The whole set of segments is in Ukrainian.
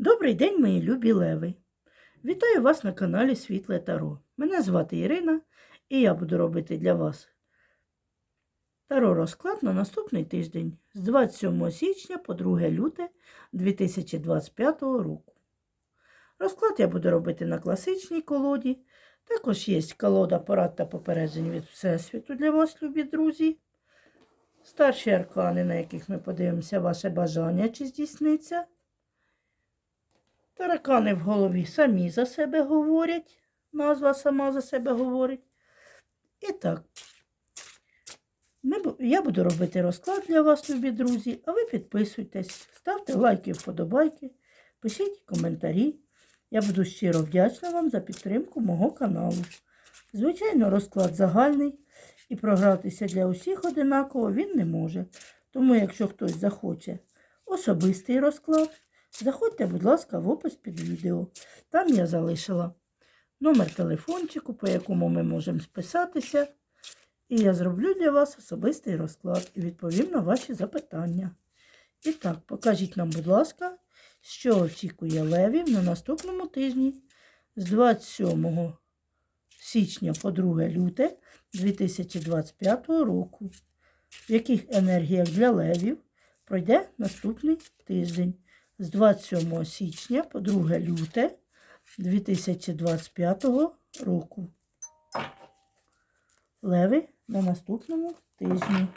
Добрий день, мої любі леви! Вітаю вас на каналі Світле Таро. Мене звати Ірина, і я буду робити для вас таро розклад на наступний тиждень з 27 січня по 2 люте 2025 року. Розклад я буду робити на класичній колоді. Також є колода порад та попереджень від Всесвіту для вас, любі друзі. Старші аркани, на яких ми подивимося ваше бажання, чи здійсниться. Таракани в голові самі за себе говорять. Назва сама за себе говорить. І так, ми, я буду робити розклад для вас, любі друзі, а ви підписуйтесь, ставте лайки, вподобайки, пишіть коментарі. Я буду щиро вдячна вам за підтримку мого каналу. Звичайно, розклад загальний і програтися для усіх одинаково він не може. Тому, якщо хтось захоче особистий розклад, Заходьте, будь ласка, в опис під відео. Там я залишила номер телефончику, по якому ми можемо списатися. І я зроблю для вас особистий розклад і відповім на ваші запитання. І так, покажіть нам, будь ласка, що очікує левів на наступному тижні з 27 січня по 2 люте 2025 року. В яких енергіях для левів пройде наступний тиждень з 27 січня по 2 люте 2025 року. Леви на наступному тижні.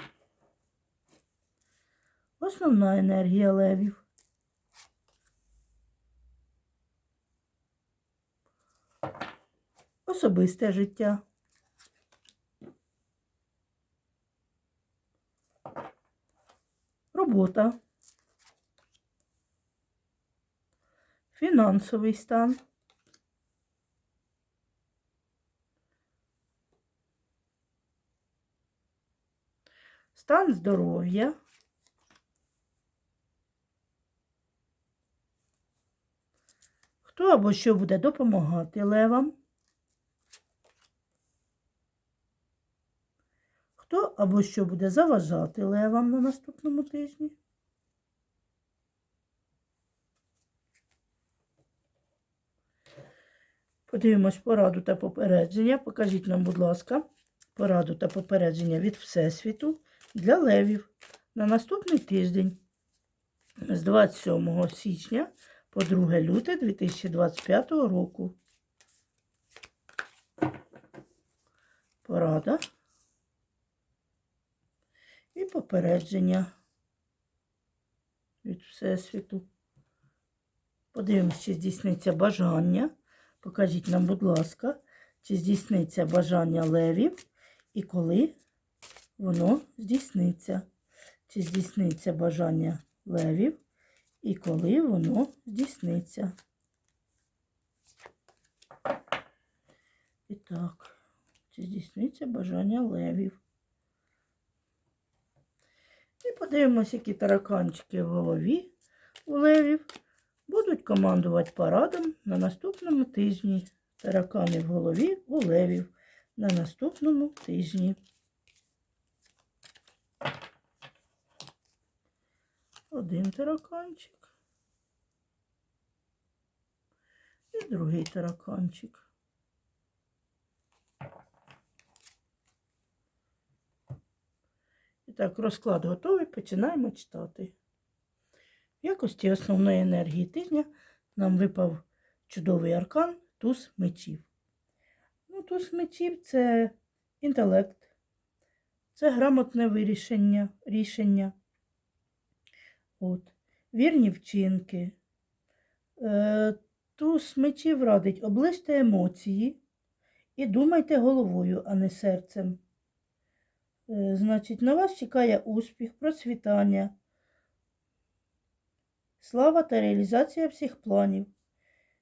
Основна енергія левів. Особисте життя. Робота. Фінансовий стан. Стан здоров'я. Хто або що буде допомагати левам? Хто або що буде заважати левам на наступному тижні? Подивимось пораду та попередження. Покажіть нам, будь ласка, пораду та попередження від Всесвіту для левів на наступний тиждень з 27 січня по 2 люте 2025 року. Порада і попередження від Всесвіту. Подивимось, чи здійсниться бажання. Покажіть нам, будь ласка, чи здійсниться бажання левів і коли воно здійсниться. Чи здійсниться бажання левів і коли воно здійсниться. І так, чи здійсниться бажання левів. І подивимося, які тараканчики в голові у левів будуть командувати парадом на наступному тижні. Таракани в голові у левів на наступному тижні. Один тараканчик. І другий тараканчик. І так, розклад готовий. Починаємо читати. В якості основної енергії тижня нам випав чудовий аркан туз мечів. Ну, туз мечів це інтелект, це грамотне вирішення, рішення, От. вірні вчинки. Е, туз мечів радить оближте емоції і думайте головою, а не серцем. Е, значить, на вас чекає успіх, процвітання слава та реалізація всіх планів.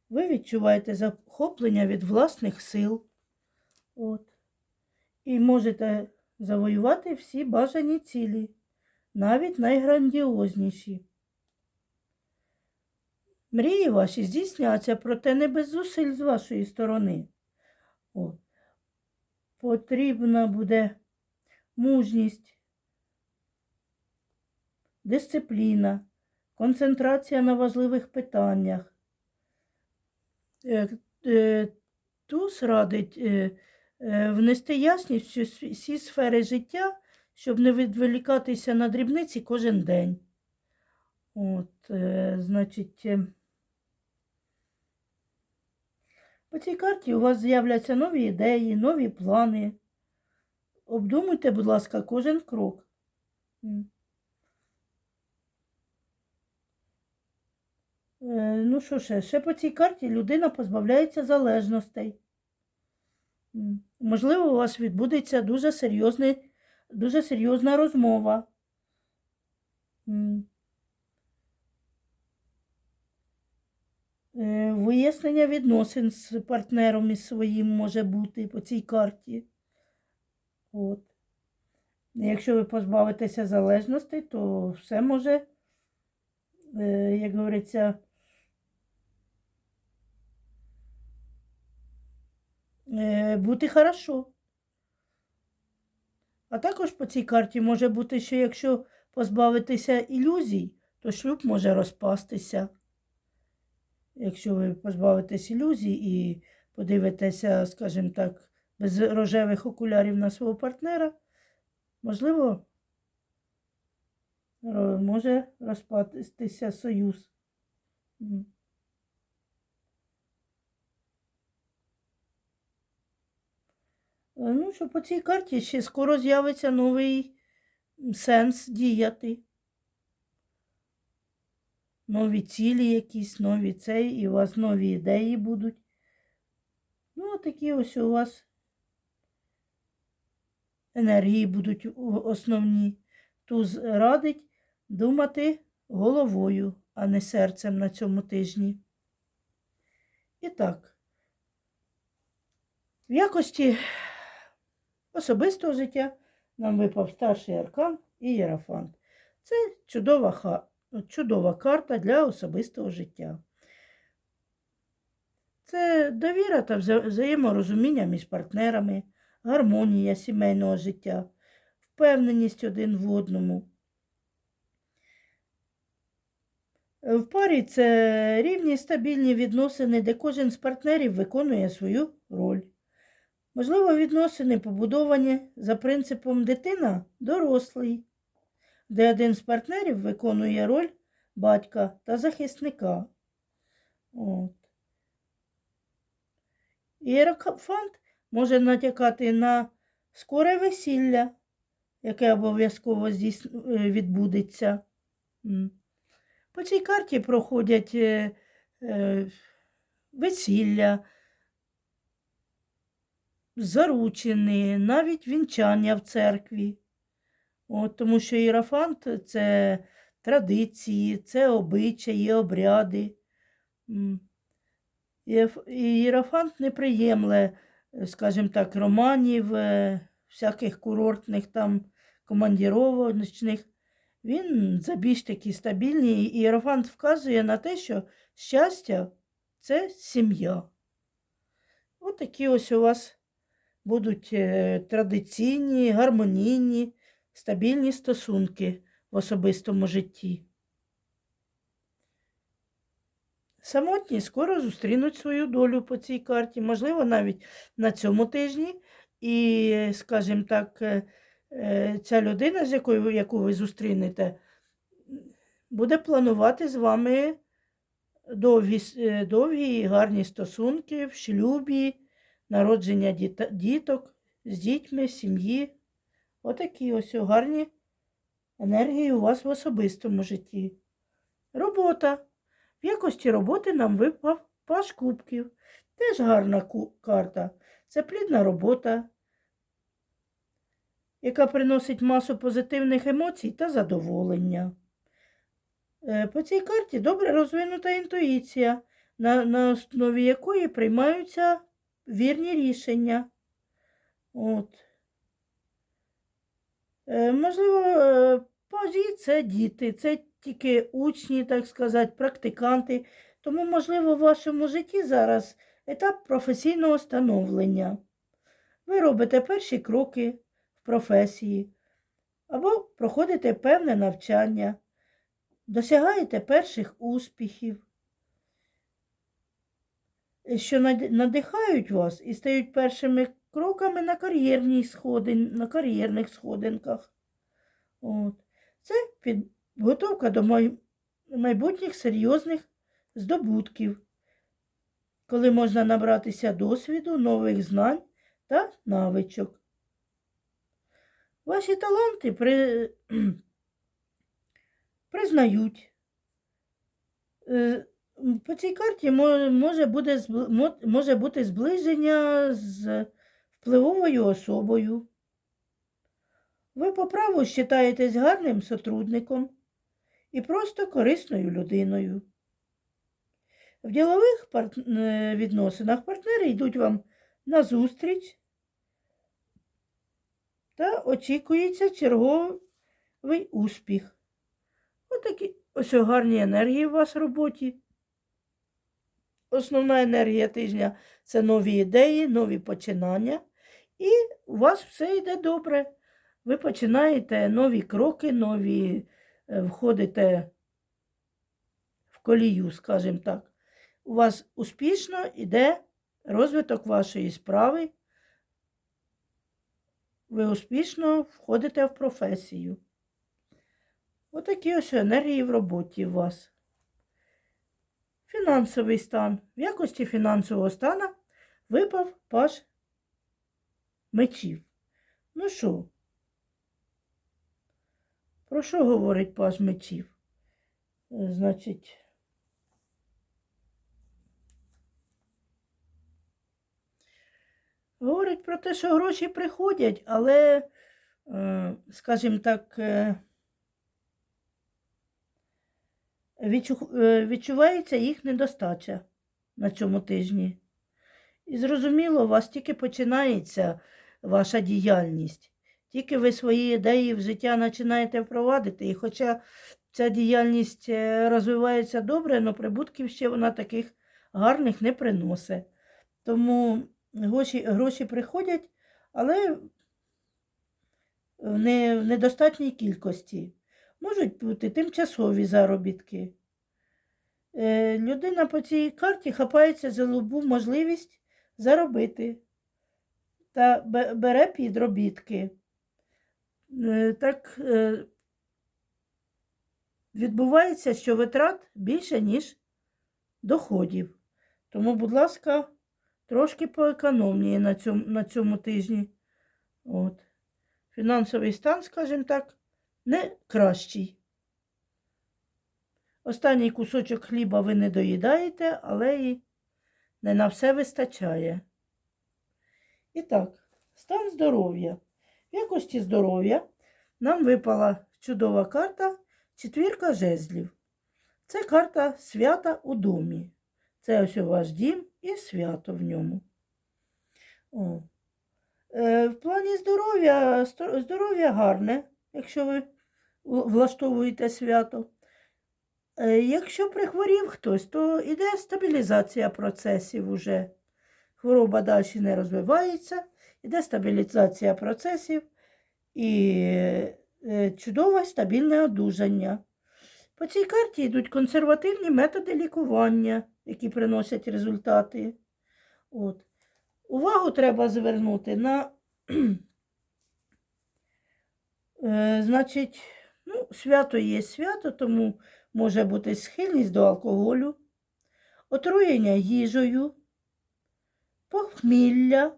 Ви відчуваєте захоплення від власних сил. От. І можете завоювати всі бажані цілі, навіть найграндіозніші. Мрії ваші здійсняться, проте не без зусиль з вашої сторони. От. Потрібна буде мужність, дисципліна концентрація на важливих питаннях. Е, е, Туз радить е, внести ясність у всі- сфери життя, щоб не відволікатися на дрібниці кожен день. От, значить, по цій карті у вас з'являться нові ідеї, нові плани. Обдумуйте, будь ласка, кожен крок. М. Е, Ну що ще? Ще по цій карті людина позбавляється залежностей. Можливо, у вас відбудеться дуже, серйозний, дуже серйозна розмова. Е, Вияснення відносин з партнером із своїм може бути по цій карті. От. Якщо ви позбавитеся залежностей, то все може, е, як говориться, бути хорошо. А також по цій карті може бути, що якщо позбавитися ілюзій, то шлюб може розпастися. Якщо ви позбавитесь ілюзій і подивитеся, скажімо так, без рожевих окулярів на свого партнера, можливо, може розпастися союз. М. Е, Ну, що по цій карті ще скоро з'явиться новий сенс діяти. Нові цілі якісь, нові цей, і у вас нові ідеї будуть. Ну, такі ось у вас енергії будуть основні. Туз радить думати головою, а не серцем на цьому тижні. І так, в якості особистого життя нам випав старший аркан і єрафант. Це чудова, ха... чудова карта для особистого життя. Це довіра та вза- взаєморозуміння між партнерами, гармонія сімейного життя, впевненість один в одному. В парі це рівні стабільні відносини, де кожен з партнерів виконує свою роль. Можливо, відносини побудовані за принципом дитина дорослий, де один з партнерів виконує роль батька та захисника. От. Іерофант може натякати на скоре весілля, яке обов'язково е, відбудеться. По цій карті проходять е, е, весілля, заручини, навіть вінчання в церкві. От, тому що іерофант – це традиції, це обичаї, обряди. Ієф- Іерофант скажімо так, романів, е, всяких курортних там командіровочних. Він за більш такі стабільні. І Іерофант вказує на те, що щастя це сім'я. От такі ось у вас будуть е, традиційні, гармонійні, стабільні стосунки в особистому житті. Самотні скоро зустрінуть свою долю по цій карті, можливо, навіть на цьому тижні. І, скажімо так, е, е, ця людина, з якою яку ви зустрінете, буде планувати з вами довгі, довгі і гарні стосунки в шлюбі, народження діток з дітьми, сім'ї. Отакі ось гарні енергії у вас в особистому житті. Робота. В якості роботи нам випав паш кубків. Теж гарна карта. Це плідна робота, яка приносить масу позитивних емоцій та задоволення. Е, По цій карті добре розвинута інтуїція, на, на основі якої приймаються вірні рішення. От. Е, Можливо, е, пажі це діти, це тільки учні, так сказати, практиканти. Тому, можливо, в вашому житті зараз етап професійного становлення. Ви робите перші кроки в професії або проходите певне навчання. досягаєте перших успіхів, що надихають вас і стають першими кроками на, кар'єрній сходин, на кар'єрних сходинках. От. Це підготовка до майбутніх серйозних здобутків, коли можна набратися досвіду, нових знань та навичок. Ваші таланти при... признають. По цій карті може, буде, може бути зближення з впливовою особою. Ви по праву вважаєтесь гарним сотрудником і просто корисною людиною. В ділових е, відносинах партнери йдуть вам назустріч та очікується черговий успіх. Отакі ось гарні енергії у вас в роботі. Основна енергія тижня це нові ідеї, нові починання. І у вас все йде добре. Ви починаєте нові кроки, нові е, входите в колію, скажімо так. У вас успішно йде розвиток вашої справи. Ви успішно входите в професію. Отакі ось енергії в роботі у вас. Фінансовий стан. В якості фінансового стану випав паш мечів. Ну що? Про що говорить паж мечів? Е, Значить, говорить про те, що гроші приходять, але, е, скажімо так, е, відчу- е, відчувається їх недостача на цьому тижні. І зрозуміло, у вас тільки починається ваша діяльність. Тільки ви свої ідеї в життя починаєте впровадити. І хоча ця діяльність е, розвивається добре, але прибутків ще вона таких гарних не приносить. Тому гроші, гроші приходять, але в недостатній кількості. Можуть бути тимчасові заробітки. Е, Людина по цій карті хапається за любу можливість заробити та бере підробітки. Е, Так е, відбувається, що витрат більше, ніж доходів. Тому, будь ласка, трошки поекономніше на цьому, на цьому тижні. От. Фінансовий стан, скажімо так, не кращий. Останній кусочок хліба ви не доїдаєте, але і не на все вистачає. І так, стан здоров'я. В якості здоров'я нам випала чудова карта четвірка жезлів. Це карта свята у домі. Це ось у ваш дім і свято в ньому. О. Е, в плані здоров'я здоров'я гарне, якщо ви влаштовуєте свято. Е, Якщо прихворів хтось, то йде стабілізація процесів уже. Хвороба далі не розвивається, йде стабілізація процесів і е, чудове стабільне одужання. По цій карті йдуть консервативні методи лікування, які приносять результати. От. Увагу треба звернути на, е, значить, ну, свято є свято, тому може бути схильність до алкоголю, отруєння їжею, похмілля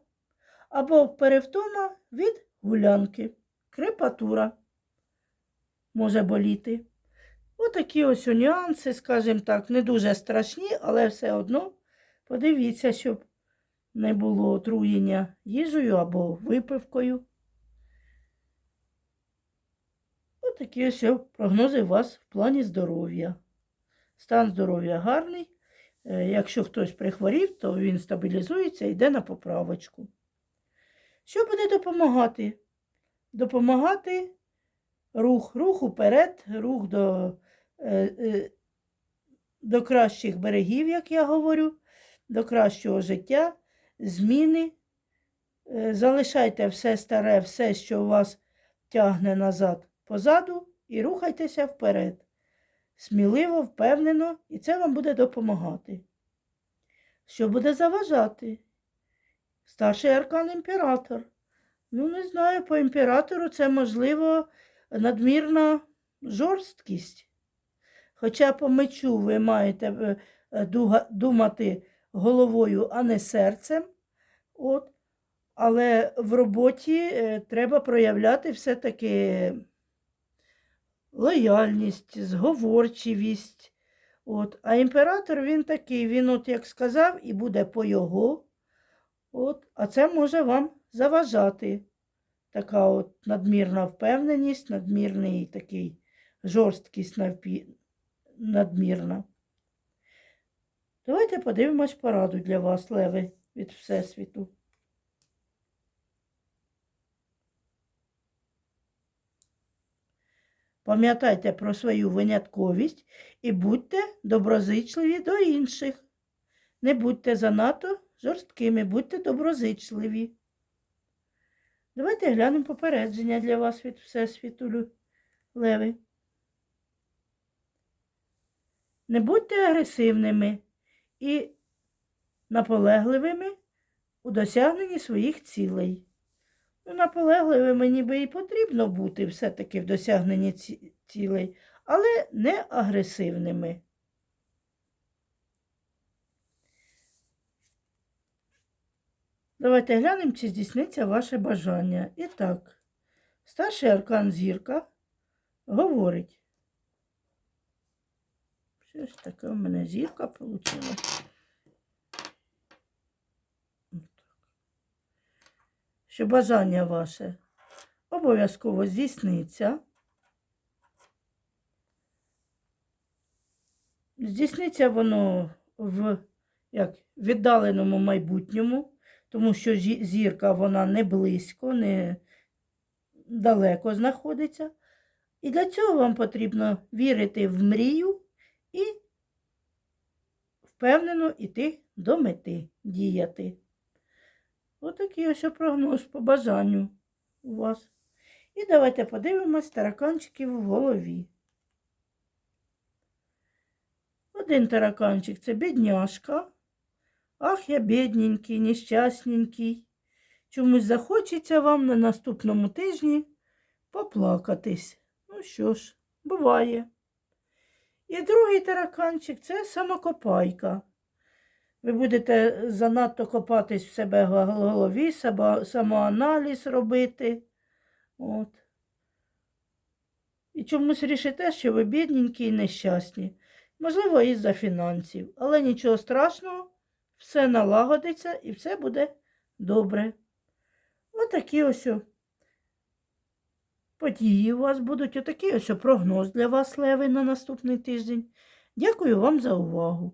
або перевтома від гулянки, крепатура може боліти. Отакі ось нюанси, скажімо так, не дуже страшні, але все одно подивіться, щоб не було отруєння їжею або випивкою. Отакі ось прогнози у вас в плані здоров'я. Стан здоров'я гарний. Е, Якщо хтось прихворів, то він стабілізується і йде на поправочку. Що буде допомагати? Допомагати рух, рух уперед, рух до, е, е, до кращих берегів, як я говорю, до кращого життя, зміни. Е, Залишайте все старе, все, що у вас тягне назад позаду, і рухайтеся вперед. сміливо, впевнено, і це вам буде допомагати. Що буде заважати? Старший аркан імператор. Ну, не знаю, по імператору це, можливо, надмірна жорсткість. Хоча по мечу ви маєте е, е, думати головою, а не серцем. От. Але в роботі е, треба проявляти все-таки лояльність, зговорчивість. От. А імператор він такий, він, от як сказав, і буде по його. От. А це може вам заважати. Така от надмірна впевненість, надмірний такий жорсткість навпі... надмірна. Давайте подивимось пораду для вас, леви, від Всесвіту. Пам'ятайте про свою винятковість і будьте доброзичливі до інших. Не будьте занадто жорсткими, будьте доброзичливі. Давайте глянемо попередження для вас від Всесвіту, леви. Не будьте агресивними і наполегливими у досягненні своїх цілей. Ну, наполегливими ніби і потрібно бути все-таки в досягненні ці- цілей, але не агресивними. Давайте глянемо, чи здійсниться ваше бажання. І так, старший аркан зірка говорить. Щось таке в мене зірка вийшла. Що бажання ваше обов'язково здійсниться. Здійсниться воно в як, віддаленому майбутньому, тому що зірка вона не близько, не далеко знаходиться. І для цього вам потрібно вірити в мрію і впевнено йти до мети, діяти. Отакий ось прогноз по бажанню у вас. І давайте подивимось тараканчиків в голові. Один тараканчик це бідняшка. Ах, я бідненький, нещасненький. Чомусь захочеться вам на наступному тижні поплакатись. Ну що ж, буває. І другий тараканчик це самокопайка. Ви будете занадто копатись в себе в голові, самоаналіз робити. От. І чомусь рішите, що ви бідненькі і нещасні. Можливо, із-за фінансів. Але нічого страшного, все налагодиться і все буде добре. Отакі ось події у вас будуть. Отакий ось прогноз для вас, Леви, на наступний тиждень. Дякую вам за увагу.